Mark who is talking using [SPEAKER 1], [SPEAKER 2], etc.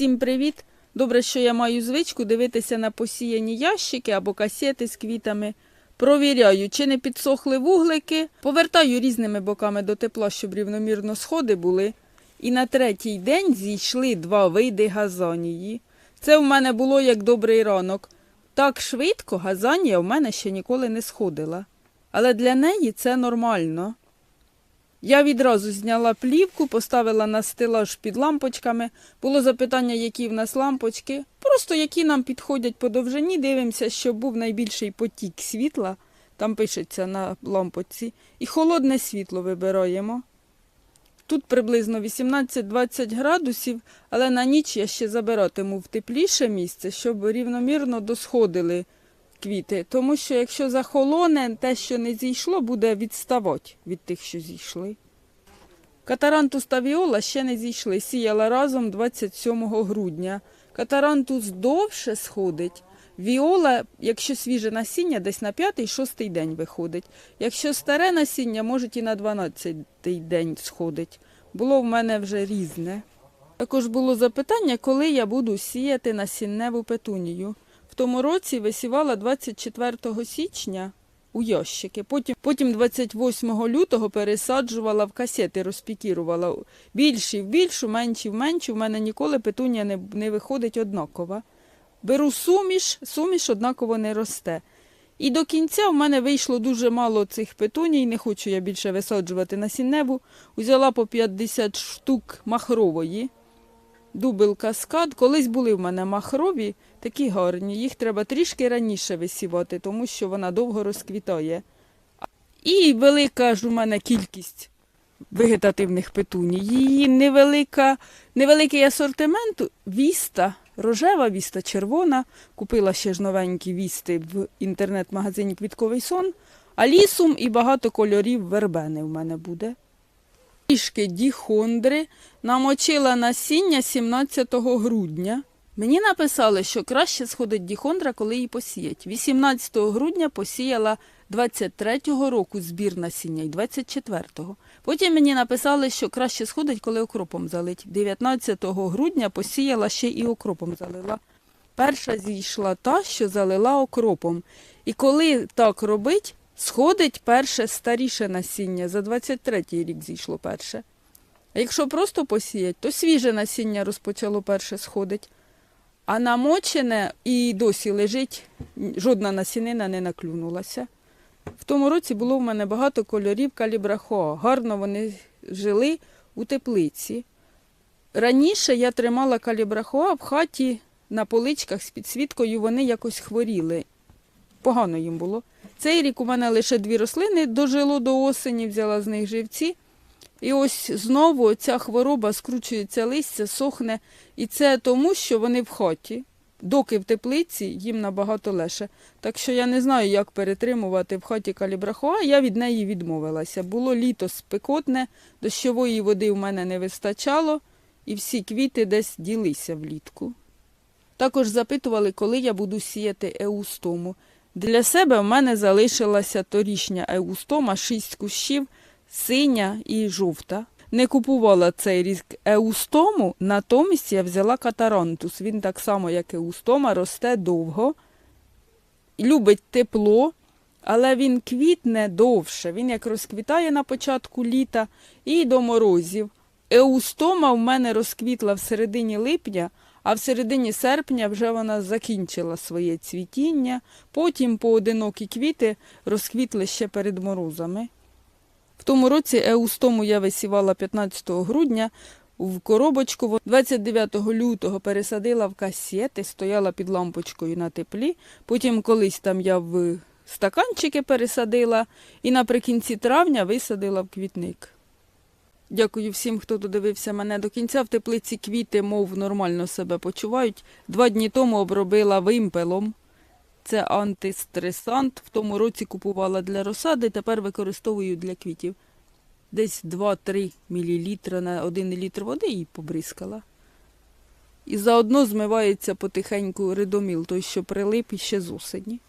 [SPEAKER 1] Всім привіт! Добре, що я маю звичку дивитися на посіяні ящики або касети з квітами. Провіряю, чи не підсохли вуглики, повертаю різними боками до тепла, щоб рівномірно сходи були. І на третій день зійшли два види газонії. Це в мене було як добрий ранок. Так швидко газанія в мене ще ніколи не сходила. Але для неї це нормально. Я відразу зняла плівку, поставила на стелаж під лампочками. Було запитання, які в нас лампочки. Просто які нам підходять по довжині. Дивимося, щоб був найбільший потік світла. Там пишеться на лампочці. І холодне світло вибираємо. Тут приблизно 18-20 градусів, але на ніч я ще забиратиму в тепліше місце, щоб рівномірно досходили квіти. Тому що якщо захолоне, те, що не зійшло, буде відставати від тих, що зійшли. Катарантус та віола ще не зійшли. Сіяла разом 27 грудня. Катарантус довше сходить. Віола, якщо свіже насіння, десь на 5-6 день виходить. Якщо старе насіння, може і на 12-й день сходить. Було в мене вже різне. Також було запитання, коли я буду сіяти насінневу петунію. В тому році висівала 24 січня у ящики. Потім, потім 28 лютого пересаджувала в касети, розпікірувала. Більші в більшу, менші в меншу. В мене ніколи петунія не, не виходить однакова. Беру суміш, суміш однаково не росте. І до кінця в мене вийшло дуже мало цих петуній, не хочу я більше висаджувати насінневу. Взяла по 50 штук махрової. Дубел каскад. Колись були в мене махрові, такі гарні. Їх треба трішки раніше висівати, тому що вона довго розквітає. І велика ж у мене кількість вегетативних петуній. Її невелика, невеликий асортимент. Віста, рожева віста, червона. Купила ще ж новенькі вісти в інтернет-магазині Квітковий сон. А лісом і багато кольорів вербени в мене буде. Трішки діхондри намочила насіння 17 грудня. Мені написали, що краще сходить діхондра, коли її посіять. 18 грудня посіяла 23-го року збір насіння і 24-го. Потім мені написали, що краще сходить, коли окропом залить. 19 грудня посіяла ще і окропом залила. Перша зійшла та, що залила окропом. І коли так робить, сходить перше старіше насіння. За 23-й рік зійшло перше. А якщо просто посіять, то свіже насіння розпочало перше сходить. А намочене і досі лежить, жодна насінина не наклюнулася. В тому році було в мене багато кольорів калібрахоа. Гарно вони жили у теплиці. Раніше я тримала калібрахоа в хаті на поличках з підсвіткою, вони якось хворіли. Погано їм було. Цей рік у мене лише дві рослини дожило до осені, взяла з них живці. І ось знову ця хвороба скручується листя, сохне. І це тому, що вони в хаті. Доки в теплиці їм набагато легше. Так що я не знаю, як перетримувати в хаті калібрахоа, я від неї відмовилася. Було літо спекотне, дощової води в мене не вистачало, і всі квіти десь ділися влітку. Також запитували, коли я буду сіяти еустому. Для себе в мене залишилася торішня еустома, шість кущів, синя і жовта. Не купувала цей рік еустому, натомість я взяла катарантус. Він так само, як еустома, росте довго, любить тепло, але він квітне довше. Він як розквітає на початку літа і до морозів. Еустома в мене розквітла в середині липня, а в середині серпня вже вона закінчила своє цвітіння. Потім поодинокі квіти розквітли ще перед морозами. В тому році еустому я висівала 15 грудня в коробочку. 29 лютого пересадила в касети, стояла під лампочкою на теплі. Потім колись там я в стаканчики пересадила і наприкінці травня висадила в квітник. Дякую всім, хто додивився мене до кінця. В теплиці квіти, мов нормально себе почувають. Два дні тому обробила вимпелом. Це антистресант. В тому році купувала для розсади, тепер використовую для квітів. Десь 2-3 мл на 1 літр води і побризкала. І заодно змивається потихеньку ридоміл, той, що прилип іще з осені.